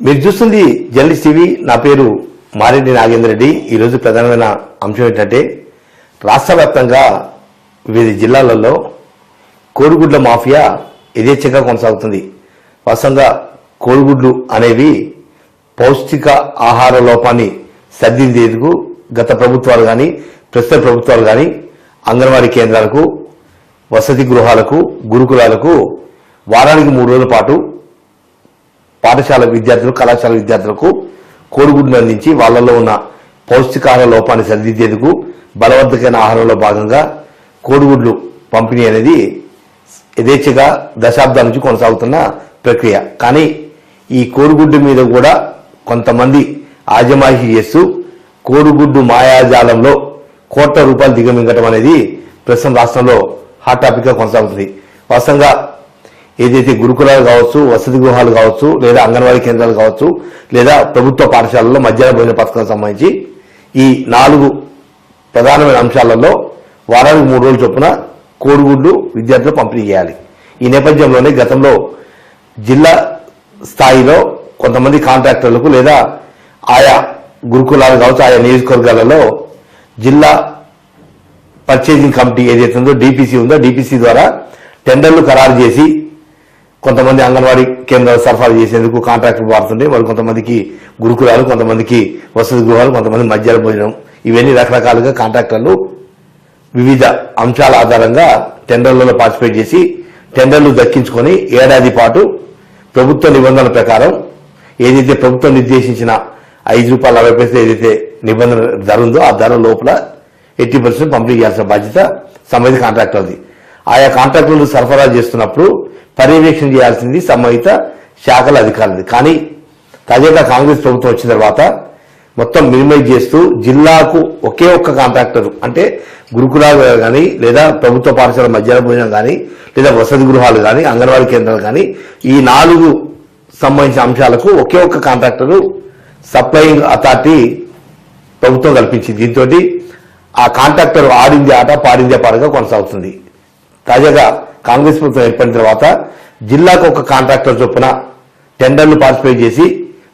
మీరు చూస్తుంది journalist TV నా పేరు మారెడ్డి నాగేంద్ర రెడ్డి. ఈరోజు ప్రధానమైన అంశం ఏంటంటే రాష్ట్ర వ్యాప్తంగా వివిధ జిల్లాలలో కోడిగుడ్ల మాఫియా యథేచ్ఛగా కొనసాగుతుంది. వాస్తవంగా కోడిగుడ్లు అనేవి పౌష్టిక ఆహార లోపాన్ని సర్దించేందుకు గత ప్రభుత్వాలు కానీ ప్రస్తుత ప్రభుత్వాలు కానీ అంగన్వాడీ కేంద్రాలకు వసతి గృహాలకు గురుకులాలకు వారానికి మూడు రోజుల పాటు పాఠశాల విద్యార్థులు కళాశాల విద్యార్థులకు కోడిగుడ్లు అందించి వాళ్ళలో ఉన్న పౌష్టికాహార లోపాన్ని సరిదిద్దేందుకు బలవంతమైన ఆహారంలో భాగంగా కోడిగుడ్లు పంపిణీ అనేది యథేచ్ఛగా దశాబ్దాల నుంచి కొనసాగుతున్న ప్రక్రియ. కానీ ఈ కోడిగుడ్డు మీద కూడా కొంతమంది ఆజమాయిషీ చేస్తూ కోడిగుడ్డు మాయాజాలంలో కోట్ల రూపాయలు దిగమింగటం అనేది ప్రస్తుతం రాష్ట్రంలో హాట్ టాపిక్గా కొనసాగుతుంది. వాస్తవంగా ఏదైతే గురుకులాలు కావచ్చు వసతి గృహాలు కావచ్చు లేదా అంగన్వాడీ కేంద్రాలు కావచ్చు లేదా ప్రభుత్వ పాఠశాలల్లో మధ్యాహ్న భోజన పథకానికి సంబంధించి ఈ నాలుగు ప్రధానమైన అంశాలలో వారానికి మూడు రోజుల చొప్పున కోడిగుడ్లు విద్యార్థులు పంపిణీ చేయాలి. ఈ నేపథ్యంలోనే గతంలో జిల్లా స్థాయిలో కొంతమంది కాంట్రాక్టర్లకు లేదా ఆయా గురుకులాలు కావచ్చు ఆయా నియోజకవర్గాలలో జిల్లా పర్చేజింగ్ కమిటీ ఏదైతే ఉందో డీపీసీ ఉందో డీపీసీ ద్వారా టెండర్లు ఖరారు చేసి కొంతమంది అంగన్వాడీ కేంద్రాలు సరఫరా చేసేందుకు కాంట్రాక్టులు వాడుతుండే మరి కొంతమందికి గురుకులాలు కొంతమందికి వసతి గృహాలు కొంతమంది మధ్యాహ్న భోజనం ఇవన్నీ రకరకాలుగా కాంట్రాక్టర్లు వివిధ అంశాల ఆధారంగా టెండర్లలో పార్టిసిపేట్ చేసి టెండర్లు దక్కించుకొని ఏడాది పాటు ప్రభుత్వ నిబంధనల ప్రకారం ఏదైతే ప్రభుత్వం నిర్దేశించిన ఐదు రూపాయల అరవై పైసలు ఏదైతే నిబంధన ధర ఉందో ఆ ధర లోపల ఎయిటీ పర్సెంట్ పంపిణీ చేయాల్సిన బాధ్యత సంబంధిత కాంట్రాక్టర్ది. ఆయా కాంట్రాక్టులు సరఫరా చేస్తున్నప్పుడు పర్యవేక్షణ చేయాల్సింది సంబంధిత శాఖల అధికారులది. కానీ తాజాగా కాంగ్రెస్ ప్రభుత్వం వచ్చిన తర్వాత మొత్తం మినిమైజ్ చేస్తూ జిల్లాకు ఒకే ఒక్క కాంట్రాక్టర్ అంటే గురుకులాలు కానీ లేదా ప్రభుత్వ పాఠశాల మధ్యాహ్న భోజనం కానీ లేదా వసతి గృహాలు కానీ అంగన్వాడీ కేంద్రాలు కానీ ఈ నాలుగు సంబంధించిన అంశాలకు ఒకే ఒక్క కాంట్రాక్టరు సప్లయింగ్ అథారిటీ ప్రభుత్వం కల్పించింది. దీంతో ఆ కాంట్రాక్టర్ ఆడింది ఆట పాడిందే పాటగా కొనసాగుతుంది. తాజాగా కాంగ్రెస్ ప్రభుత్వం ఏర్పడిన తర్వాత జిల్లాకు ఒక కాంట్రాక్టర్ చొప్పున టెండర్లు పార్టిసిపేట్ చేసి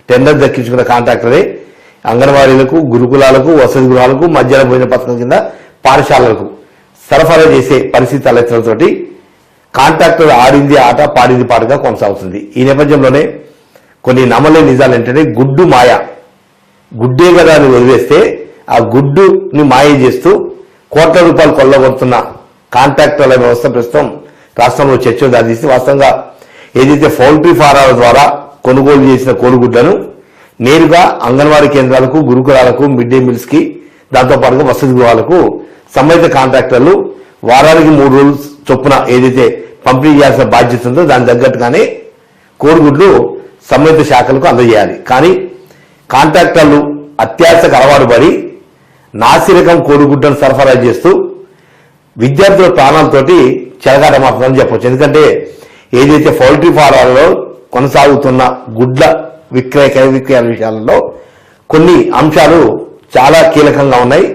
టెండర్ దక్కించుకున్న కాంట్రాక్టరే అంగన్వాడీలకు గురుకులాలకు వసతి గృహాలకు మధ్యాహ్న భోజన పథకం కింద పాఠశాలలకు సరఫరా చేసే పరిస్థితి తలెత్తడంతో కాంట్రాక్టర్ ఆడింది ఆట పాడింది పాటగా కొనసాగుతుంది. ఈ నేపథ్యంలోనే కొన్ని నమ్మలే నిజాలు ఏంటంటే గుడ్డు మాయ. గుడ్డే కదా అని వదిలేస్తే ఆ గుడ్డుని మాయ చేస్తూ కోట్ల రూపాయలు కొల్లగొడుతున్న కాంట్రాక్టర్ల వ్యవస్థ ప్రస్తుతం రాష్ట్రంలో చర్చ దారితీసి వాస్తవంగా ఏదైతే పౌల్ట్రీ ఫారాల ద్వారా కొనుగోలు చేసిన కోడిగుడ్లను నేరుగా అంగన్వాడీ కేంద్రాలకు గురుకులాలకు మిడ్ డే మీల్స్కి దాంతోపాటుగా వసతి గృహాలకు సంబంధిత కాంట్రాక్టర్లు వారానికి మూడు రోజులు చొప్పున ఏదైతే పంపిణీ చేయాల్సిన బాధ్యత ఉందో దాని తగ్గట్టుగానే కోడిగుడ్లు సంబంధిత శాఖలకు అందజేయాలి. కానీ కాంట్రాక్టర్లు అత్యాశకు అలవాటు పడి నాసిరకం కోడిగుడ్లను సరఫరా చేస్తూ విద్యార్థుల ప్రాణాలతోటి చెలగాటమాడుతుందని చెప్పొచ్చు. ఎందుకంటే ఏదైతే పౌల్ట్రీ ఫారాలలో కొనసాగుతున్న గుడ్ల విక్రయ విక్రయాల విషయాలలో కొన్ని అంశాలు చాలా కీలకంగా ఉన్నాయి.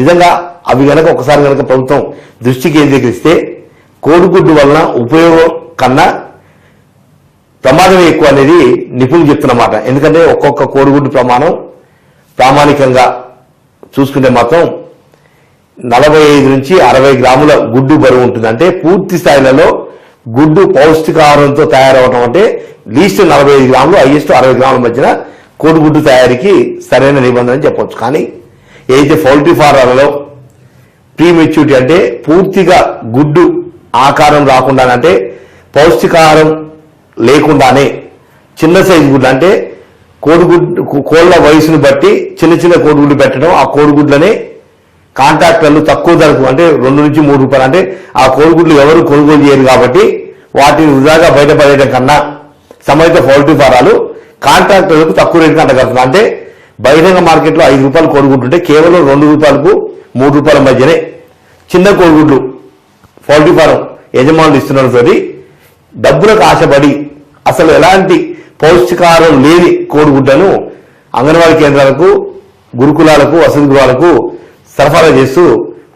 నిజంగా అవి గనక ఒకసారి గనక ప్రభుత్వం దృష్టి కేంద్రీకరిస్తే కోడిగుడ్డు వలన ఉపయోగం కన్నా ప్రమాదమే ఎక్కువ అనేది నిపుణులు చెప్తున్నమాట. ఎందుకంటే ఒక్కొక్క కోడిగుడ్డు ప్రమాణం ప్రామాణికంగా చూసుకుంటే మాత్రం నలభై ఐదు నుంచి అరవై గ్రాముల గుడ్డు బరువు ఉంటుంది. అంటే పూర్తి స్థాయిలలో గుడ్డు పౌష్టికాహారంతో తయారవడం అంటే లీస్ట్ నలభై ఐదు గ్రాములు హైయెస్ట్ అరవై గ్రాముల మధ్యన కోడిగుడ్డు తయారీకి సరైన నిబంధన అని చెప్పొచ్చు. కానీ ఏదైతే పౌల్ట్రీ ఫారాలలో ప్రీ మెచ్యూరిటీ అంటే పూర్తిగా గుడ్డు ఆకారం రాకుండా అంటే పౌష్టికాహారం లేకుండానే చిన్న సైజు గుడ్లు అంటే కోడిగుడ్డు కోళ్ళ వయసును బట్టి చిన్న చిన్న కోడిగుడ్లు పెట్టడం ఆ కోడిగుడ్లనే కాంట్రాక్టర్లు తక్కువ ధరకు అంటే రెండు నుంచి మూడు రూపాయలు అంటే ఆ కోడిగుడ్లు ఎవరు కొనుగోలు చేయరు కాబట్టి వాటిని వృధాగా బయటపడేయడం కన్నా సంబంధిత పౌల్ట్రీ ఫారాలు కాంట్రాక్టర్లకు తక్కువ రేటుకి అంటగలుగుతున్నారు అంటే బహిరంగ మార్కెట్లో ఐదు రూపాయలు కోడిగుడ్లుంటే కేవలం రెండు రూపాయలకు మూడు రూపాయల మధ్యనే చిన్న కోడిగుడ్లు పౌల్ట్రీ ఫారం యజమానులు ఇస్తున్నతోటి డబ్బులకు ఆశపడి అసలు ఎలాంటి పౌష్టికాహారం లేని కోడిగుడ్లను అంగన్వాడీ కేంద్రాలకు గురుకులాలకు వసతి గృహాలకు సరఫరా చేస్తూ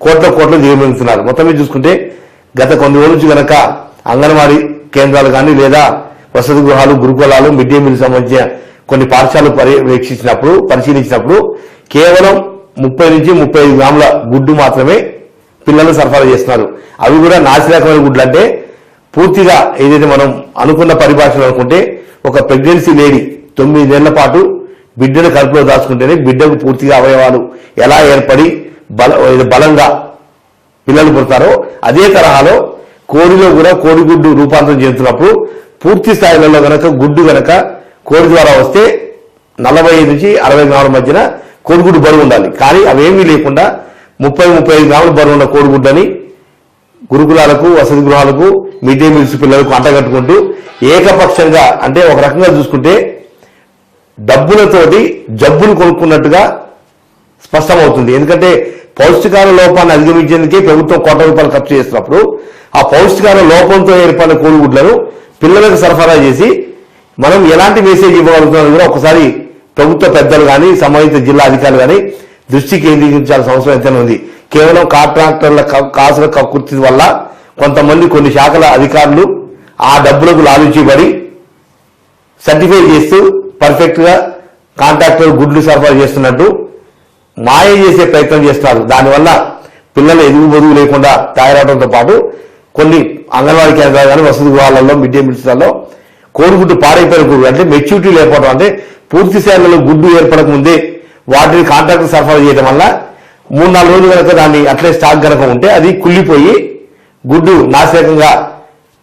కోట్ల కోట్లు దిగుమతిస్తున్నారు మొత్తం మీద చూసుకుంటే గత కొన్ని రోజుల నుంచి గనక అంగన్వాడీ కేంద్రాలు కానీ లేదా వసతి గృహాలు గురుకులాలు మిడ్ డే మీల్ సంబంధించిన కొన్ని పాఠశాలలు పర్యవేక్షించినప్పుడు పరిశీలించినప్పుడు కేవలం ముప్పై నుంచి ముప్పై ఐదు గ్రాముల గుడ్డు మాత్రమే పిల్లలు సరఫరా చేస్తున్నారు. అవి కూడా నాసిరకమైన గుడ్లు అంటే పూర్తిగా ఏదైతే మనం అనుకున్న పరిభాషలో అనుకుంటే ఒక ప్రెగ్నెన్సీ లేడీ తొమ్మిదేళ్ళ పాటు బిడ్డను కడుపులో దాచుకుంటేనే బిడ్డకు పూర్తిగా అవయవాలు ఎలా ఏర్పడి బల బలంగా పిల్లలు పుడతారో అదే తరహాలో కోడిలో కూడా కోడిగుడ్డు రూపాంతరం చెందుతున్నప్పుడు పూర్తి స్థాయిలలో గనక గుడ్డు గనక కోడి ద్వారా వస్తే నలభై నుంచి అరవై గ్రాముల మధ్యన కోడిగుడ్డు బరువు ఉండాలి. కానీ అవేమీ లేకుండా ముప్పై ముప్పై ఐదు గ్రాముల బరువు ఉన్న కోడిగుడ్డని గురుకులాలకు వసతి గృహాలకు మిడ్ డే మీల్స్ పిల్లలకు అంటగట్టుకుంటూ ఏకపక్షంగా అంటే ఒక రకంగా చూసుకుంటే డబ్బులతోటి జబ్బులు కొనుక్కున్నట్టుగా స్పష్టమవుతుంది. ఎందుకంటే పౌష్టికాల లోపాన్ని అధిగమించేందుకే ప్రభుత్వం కోట్ల రూపాయలు ఖర్చు చేసినప్పుడు ఆ పౌష్టికాల లోపంతో ఏర్పడిన కోడిగుడ్లను పిల్లలకు సరఫరా చేసి మనం ఎలాంటి మెసేజ్ ఇవ్వగలుగుతున్నాం కూడా ఒకసారి ప్రభుత్వ పెద్దలు కానీ సంబంధిత జిల్లా అధికారులు కానీ దృష్టి కేంద్రీకరించాల్సిన అవసరం ఎంతైనా ఉంది. కేవలం కాంట్రాక్టర్ల కాసుల కక్కుర్తి వల్ల కొంతమంది కొన్ని శాఖల అధికారులు ఆ డబ్బులకు లాలుచిబడి సర్టిఫై చేస్తూ పర్ఫెక్ట్గా కాంట్రాక్టర్ గుడ్లు సరఫరా చేస్తున్నట్టు మాయ చేసే ప్రయత్నం చేస్తున్నారు. దానివల్ల పిల్లలు ఎదుగు బొదుగు లేకుండా తయారవడంతో పాటు కొన్ని అంగన్వాడీ కేంద్రాలు కానీ వసతి గృహాలలో మిడ్ డే మీల్స్లలో కోడిగుడ్డు పాడైపోయిన గుడ్డు అంటే మెచ్యూరిటీ లేకపోవడం అంటే పూర్తి స్థాయిలో గుడ్డు ఏర్పడక ముందే వాటిని కాంట్రాక్టర్ సరఫరా చేయడం వల్ల మూడు నాలుగు రోజులు కనుక దాన్ని అట్లే స్టాక్ కనుక ఉంటే అది కుళ్ళిపోయి గుడ్డు నాశకంగా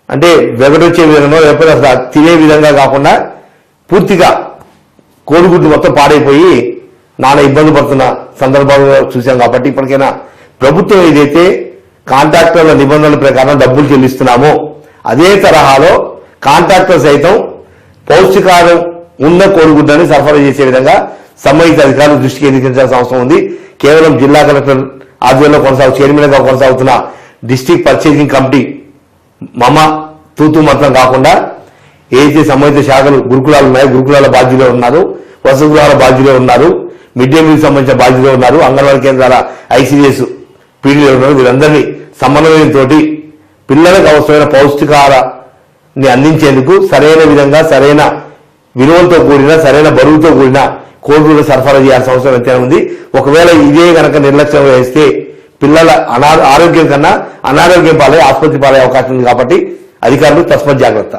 అంటే వెగడొచ్చే విధంగా లేకపోతే అసలు తినే విధంగా కాకుండా పూర్తిగా కోడిగుడ్డు మొత్తం పాడైపోయి నానా ఇబ్బంది పడుతున్న సందర్భంలో చూశాం కాబట్టి ఇప్పటికైనా ప్రభుత్వం ఏదైతే కాంట్రాక్టర్ల నిబంధనల ప్రకారం డబ్బులు చెల్లిస్తున్నామో అదే తరహాలో కాంట్రాక్టర్ సైతం పౌష్టికారం ఉన్న కోడిగుడ్డని సరఫరా చేసే విధంగా సంబంధిత అధికారులు దృష్టి కేంద్రీకరించాల్సిన అవసరం ఉంది. కేవలం జిల్లా కలెక్టర్ ఆధ్వర్యంలో కొనసాగు చైర్మన్గా కొనసాగుతున్న డిస్టిక్ పర్చేసింగ్ కమిటీ మమ తూతూ మాత్రం కాకుండా ఏదైతే సంబంధిత శాఖలు గురుకులాలు ఉన్నాయో గురుకులాల బాధ్యులే ఉన్నారు వసతి బాధ్యులే ఉన్నారు మిడ్ డే మీల్ సంబంధించిన బాధ్యులే ఉన్నారు అంగన్వాడీ కేంద్రాల ఐసీడీఎస్ పీడీలు ఉన్నారు. వీరందరినీ సమన్వయంతో పిల్లలకు అవసరమైన పౌష్టికారాన్ని అందించేందుకు సరైన విధంగా సరైన విలువలతో కూడిన సరైన బరువుతో కూడిన కోడిగుడ్లు సరఫరా చేయాల్సిన అవసరం ఎంతైనా ఉంది. ఒకవేళ ఇదే కనుక నిర్లక్ష్యం వహిస్తే పిల్లల అనా ఆరోగ్యం కన్నా అనారోగ్యం పాలే ఆసుపత్రి పాలే అవకాశం ఉంది కాబట్టి అధికారులు తస్మత్ జాగ్రత్త.